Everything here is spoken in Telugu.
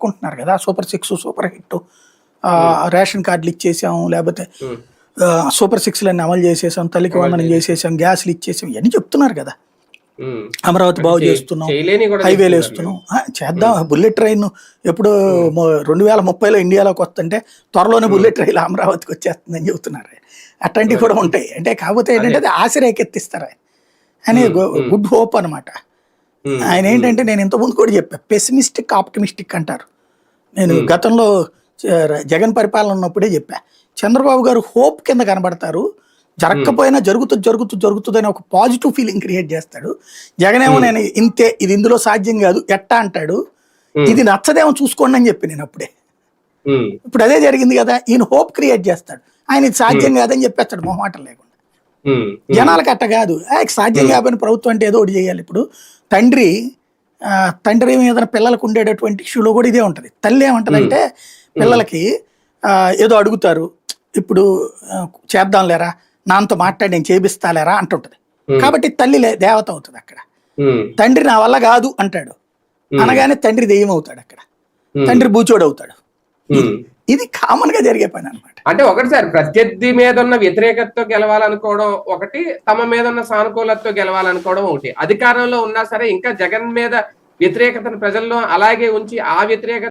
చెప్పుకుంటున్నారు కదా. Super six super hit. Ration కార్డులు ఇచ్చేసాం లేకపోతే ఆ, సూపర్ సిక్స్ అన్ని అమలు చేసేసాం తల్లికి వందనం చేసేసాం. గ్యాస్లు ఇచ్చేసాం ఇవన్నీ చెప్తున్నారు కదా. ఉమ్. అమరావతి బాగు చేస్తున్నాం హైవేలు. వేస్తున్నాం. చేద్దాం. బుల్లెట్ ట్రైన్ ఎప్పుడు రెండు వేల ముప్పైలో ఇండియాలోకి వస్తుంటే త్వరలోనే బుల్లెట్ ట్రైన్ అమరావతికి వచ్చేస్తుందని చెబుతున్నారు. అట్లాంటివి కూడా ఉంటాయి. అంటే కాకపోతే ఏంటంటే అది ఆశ రేకెత్తిస్తారు ఆయన. అని గుడ్ హోప్ అనమాట ఆయన ఏంటంటే నేను ఇంతకుముందు కూడా చెప్పా పెసిమిస్టిక్ ఆప్టమిస్టిక్ అంటారు. నేను గతంలో జగన్ పరిపాలన ఉన్నప్పుడే చెప్పా. చంద్రబాబు గారు హోప్ కింద కనబడతారు. జరగకపోయినా జరుగుతుంది జరుగుతుంది జరుగుతుంది అని ఒక పాజిటివ్ ఫీలింగ్ క్రియేట్ చేస్తాడు. జగన్ ఏమో నేను ఇంతే ఇది ఇందులో సాధ్యం కాదు ఎట్టా అంటాడు. ఇది నచ్చదేమో చూసుకోండి అని చెప్పి నేను అప్పుడే. ఇప్పుడు అదే జరిగింది కదా ఈయన హోప్ క్రియేట్ చేస్తాడు. ఆయన ఇది సాధ్యం కాదని చెప్పేస్తాడు మొహమాటం లేకుండా. జనాలకు అట్ట కాదు. సాధ్యం కాకపోయిన ప్రభుత్వం అంటే ఏదో ఒకటి చేయాలి ఇప్పుడు. తండ్రి తండ్రి మీద పిల్లలకు ఉండేటటువంటి ఇష్యూలో కూడా ఇదే ఉంటుంది. తల్లి ఏమంటదంటే పిల్లలకి ఏదో అడుగుతారు ఇప్పుడు చేద్దాం లేరా నాన్నతో మాట్లాడి నేను చేపిస్తాలేరా అంటుంటది. కాబట్టి తల్లి లే- దేవత అవుతుంది అక్కడ. తండ్రి నా వల్ల కాదు అంటాడు. అనగానే తండ్రి దెయ్యం అవుతాడు అక్కడ. తండ్రి బూచోడు అవుతాడు. ఇది కామన్గా జరిగే పని అనమాట అంటే ఒకటి సార్ ప్రత్యర్థి మీద ఉన్న వ్యతిరేకతతో గెలవాలనుకోవడం ఒకటి తమ మీద ఉన్న సానుకూలతతో గెలవాలనుకోవడం ఒకటి. అధికారంలో ఉన్నా సరే ఇంకా జగన్ మీద వ్యతిరేకతను ప్రజల్లో అలాగే ఉంచి ఆ వ్యతిరేకత